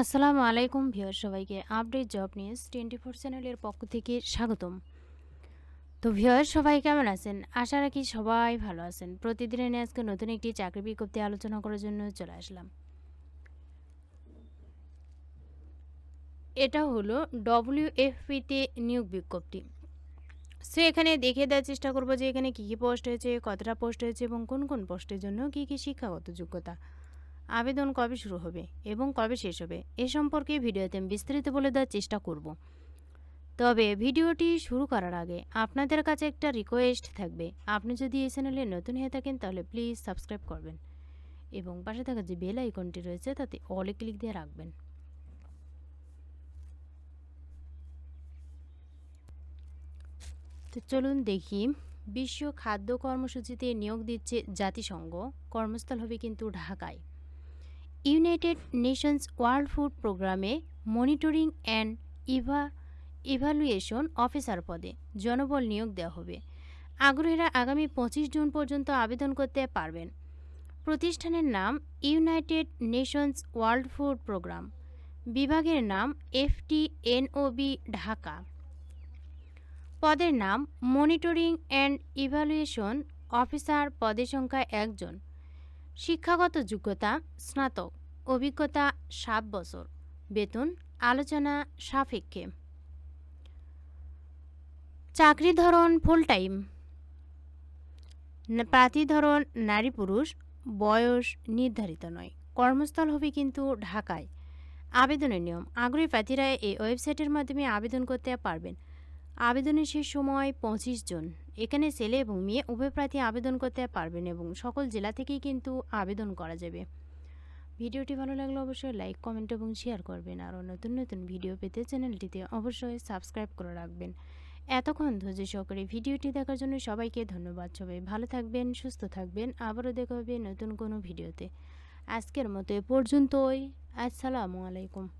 আসসালামু আলাইকুম ভিউয়ার সবাইকে update job news twenty four চ্যানেলের পক্ষ থেকে স্বাগতম। তো ভিউয়ার সবাই কেমন আছেন? আশা রাখি সবাই ভালো আছেন। প্রতিদিনের আজকে নতুন একটি চাকরি বিজ্ঞপ্তি আলোচনা করার জন্য চলে আসলাম। এটা হলো ডব্লিউএফপিতে নিয়োগ বিজ্ঞপ্তি। সো এখানে দেখে দেওয়ার চেষ্টা করব যে এখানে কী কী পোস্ট হয়েছে, কতটা পোস্ট হয়েছে এবং কোন কোন পোস্টের জন্য কী কী শিক্ষাগত যোগ্যতা। আবেদন কবে শুরু হবে এবং কবে শেষ হবে এ সম্পর্কে ভিডিওতে আমি বিস্তারিত বলে দেওয়ার চেষ্টা করব। তবে ভিডিওটি শুরু করার আগে আপনাদের কাছে একটা রিকোয়েস্ট থাকবে। আপনি যদি এই চ্যানেলে নতুন হয়ে থাকেন তাহলে প্লিজ সাবস্ক্রাইব করবেন এবং পাশে থাকা যে বেল আইকনটি রয়েছে তাতে অলে ক্লিক দিয়ে রাখবেন। তো চলুন দেখি, বিশ্ব খাদ্য কর্মসূচিতে নিয়োগ দিচ্ছে জাতিসংঘ। কর্মস্থল হবে কিন্তু ঢাকায়। ইউনাইটেড নেশনস ওয়ার্ল্ড ফুড প্রোগ্রামে monitoring and Eva evaluation officer পদে জনবল নিয়োগ দেওয়া হবে। আগ্রহীরা আগামী পঁচিশ জুন পর্যন্ত আবেদন করতে পারবেন। প্রতিষ্ঠানের নাম United Nations World Food Programme বিভাগের নাম এফটি এনওবি ঢাকা পদের নাম মনিটরিং অ্যান্ড ইভ্যালুয়েশন অফিসার পদের সংখ্যা একজন। শিক্ষাগত যোগ্যতা, স্নাতক, অভিজ্ঞতা, সাত বছর। বেতন, আলোচনা সাপেক্ষে। চাকরি ধরন ফুল টাইম প্রার্থী ধরন নারী পুরুষ, বয়স নির্ধারিত নয়। কর্মস্থল হবে কিন্তু ঢাকায়। আবেদনের নিয়ম। আগ্রহী প্রার্থীরা এই ওয়েবসাইটের মাধ্যমে আবেদন করতে পারবেন। আবেদনের শেষ সময় পঁচিশ জন। এখানে ছেলে এবং মেয়ে উভয় প্রার্থী আবেদন করতে পারবেন এবং সকল জেলা থেকেই কিন্তু আবেদন করা যাবে। ভিডিওটি ভালো লাগলে অবশ্যই লাইক, কমেন্ট এবং শেয়ার করবেন। আরও নতুন নতুন ভিডিও পেতে চ্যানেলটিতে অবশ্যই সাবস্ক্রাইব করে রাখবেন। এতক্ষণ ধৈর্য সহকারে ভিডিওটি দেখার জন্য সবাইকে ধন্যবাদ। সবাই ভালো থাকবেন, সুস্থ থাকবেন। আবারও দেখা হবে নতুন কোনো ভিডিওতে। আজকের মতো এ পর্যন্তই। আসসালামু আলাইকুম।